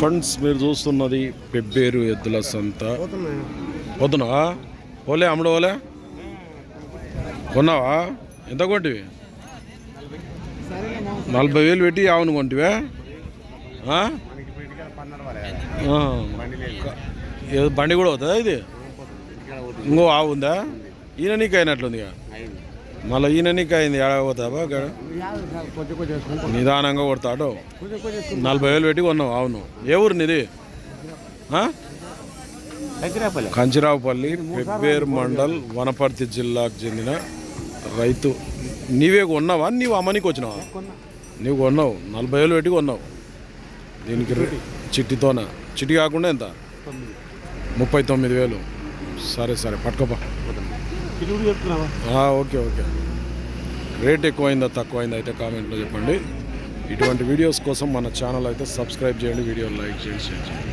Friends మీరు చూస్తున్నది పెబ్బేరు ఎద్దుల సంత. వద్దునా పోలే అమ్ముడు పోలే? కొన్నావా? ఎంత కొంటివి నలభై వేలు పెట్టి ఆవును కొంటివే? ఆ? ఏదో బండి కూడా అవుతుందా ఇది? ఇంకో ఆవు ఉందా? ఈయన నీకు అయినట్లుంది మళ్ళీ ఈయన నీకు అయింది ఏడా పోతావా గడ కొంచెం కొంచెం వేసుకుంటాం నిదానంగా కొడతాడు. నలభై వేలు పెట్టి కొన్నావు అవును. ఏ ఊరు నీది? కంచిరావుపల్లి పెబ్బేరు మండల్ వనపర్తి జిల్లాకు చెందిన రైతు. నీవే కొన్నావా? నీవు అమ్మనికి వచ్చినావా? నీవు కొన్నావు నలభై వేలు పెట్టి కొన్నావు. దీనికి రే- చిట్టితోన? చిట్టి కాకుండా ఎంత? ముప్పై తొమ్మిది వేలు. సరే సరే పట్టుకోపా ఓకే ఓకే. రేట్ ఎక్కువైందా తక్కువైందా అయితే కామెంట్లో చెప్పండి. ఇటువంటి వీడియోస్ కోసం మన ఛానల్ అయితే సబ్స్క్రైబ్ చేయండి వీడియో లైక్ చేయండి షేర్ చేయండి.